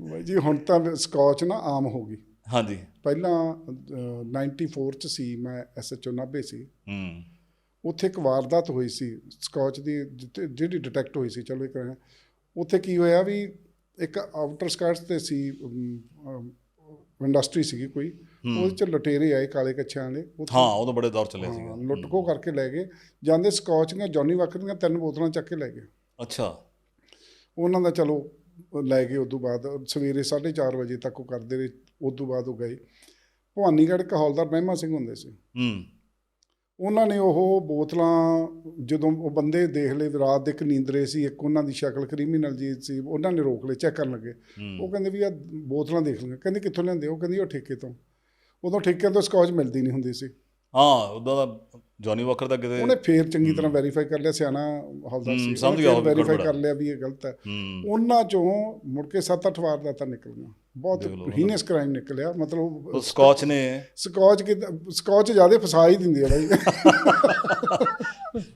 ਬਾਈ ਜੀ ਹੁਣ ਤਾਂ ਸਕਾਚ ਨਾ ਆਮ ਹੋ ਗਈ। ਹਾਂਜੀ। ਪਹਿਲਾਂ ਅਹ, 94 ਚ ਸੀ ਮੈਂ ਐਸਐਚਓ ਨਾਭੇ ਸੀ। ਹੂੰ। ਉੱਥੇ ਇੱਕ ਵਾਰਦਾਤ ਹੋਈ ਸੀ ਸਕਾਚ ਦੀ ਜਿੱਥੇ- ਜਿਹੜੀ ਡਿਟੈਕਟ ਹੋਈ ਸੀ ਚਲੋ ਇੱਕ ਉੱਥੇ ਕੀ ਹੋਇਆ ਵੀ ਇੱਕ ਆਊਟਰ ਸਕਰਟਸ ਤੇ ਸੀ ਇੰਡਸਟਰੀ ਸੀਗੀ ਕੋਈ। ਉਹਦੇ ਚ ਲਟੇਰੇ ਆਏ ਕਾਲੇ ਕੱਛਿਆਂ ਵਾਲੇ। ਉੱਥੇ ਹਾਂ ਉਹ ਤਾਂ ਬੜੇ ਦੌਰ ਚੱਲੇ ਹਾਂ, ਸੀਗੇ ਲੁੱਟ ਖੋਹ ਕਰਕੇ ਲੈ ਗਏ। ਜਾਂਦੇ ਸਕਾਚ ਦੀਆਂ ਜੌਨੀ ਵਾਕਰ ਦੀਆਂ ਤਿੰਨ ਬੋਤਲਾਂ ਚੱਕ ਕੇ ਲੈ ਗਏ। ਅੱਛਾ। ਉਹਨਾਂ ਦਾ ਚਲੋ ਲੈ ਗਏ ਉਦੋਂ ਬਾਅਦ ਸਵੇਰੇ 4:30 ਵਜੇ ਤੱਕ ਉਹ ਕਰਦੇ ਰਹੇ ਉਦੋਂ ਬਾਅਦ ਉਹ ਗਏ। ਭਵਾਨੀਗੜ੍ਹ ਇੱਕ ਹੌਲਦਾਰ ਮਹਿਮਾ ਸਿੰਘ ਹੁੰਦੇ ਸੀ। ਹੂੰ। ਉਹਨਾਂ ਨੇ ਉਹ ਬੋਤਲਾਂ ਜਦੋਂ ਉਹ ਬੰਦੇ ਦੇਖ ਲਏ ਰਾਤ ਦੇ ਇੱਕ ਨੀਂਦਰੇ ਸੀ ਇੱਕ ਉਹਨਾਂ ਦੀ ਸ਼ਕਲ ਕ੍ਰਿਮੀਨਲ ਜੀ ਸੀ ਉਹਨਾਂ ਨੇ ਰੋਕ ਲਏ ਚੈੱਕ ਕਰਨ ਲੱਗੇ। ਉਹ ਕਹਿੰਦੇ ਵੀ ਆ ਬੋਤਲਾਂ ਦੇਖ ਲਈਆਂ। ਕਹਿੰਦੇ ਕਿੱਥੋਂ ਲੈਂਦੇ ਉਹ ਕਹਿੰਦੀ ਉਹ ਠੇਕੇ ਤੋਂ। ਉਦੋਂ ਠੇਕੇ ਤੋਂ ਸਕਾਚ ਮਿਲਦੀ ਨਹੀਂ ਹੁੰਦੀ ਸੀ। ਹਾਂ ਉਦਾਂ ਦਾ ਜੌਨੀ ਵਾਕਰ ਦਾ ਕਿਤੇ ਉਹਨੇ ਫੇਰ ਚੰਗੀ ਤਰ੍ਹਾਂ ਵੈਰੀਫਾਈ ਕਰ ਲਿਆ ਸਿਆਣਾ ਹੌਲਦਾਰ ਸੀ। ਸਮਝ ਗਿਆ ਵੈਰੀਫਾਈ ਕਰ ਲਿਆ ਵੀ ਇਹ ਗਲਤ ਹੈ। ਉਹਨਾਂ ਚੋਂ ਮੁੜ ਕੇ 7-8 ਵਾਰ ਦਾ ਤਾਂ ਨਿਕਲੀਆਂ ਬਹੁਤ ਹੀਨਸ ਕ੍ਰਾਈਮ ਨਿਕਲਿਆ। ਮਤਲਬ ਸਕਾਚ ਨੇ। ਸਕਾਚ ਕਿ ਸਕਾਚ ਜ਼ਿਆਦਾ ਫਸਾ ਹੀ ਦਿੰਦੀ ਹੈ ਬਾਈ।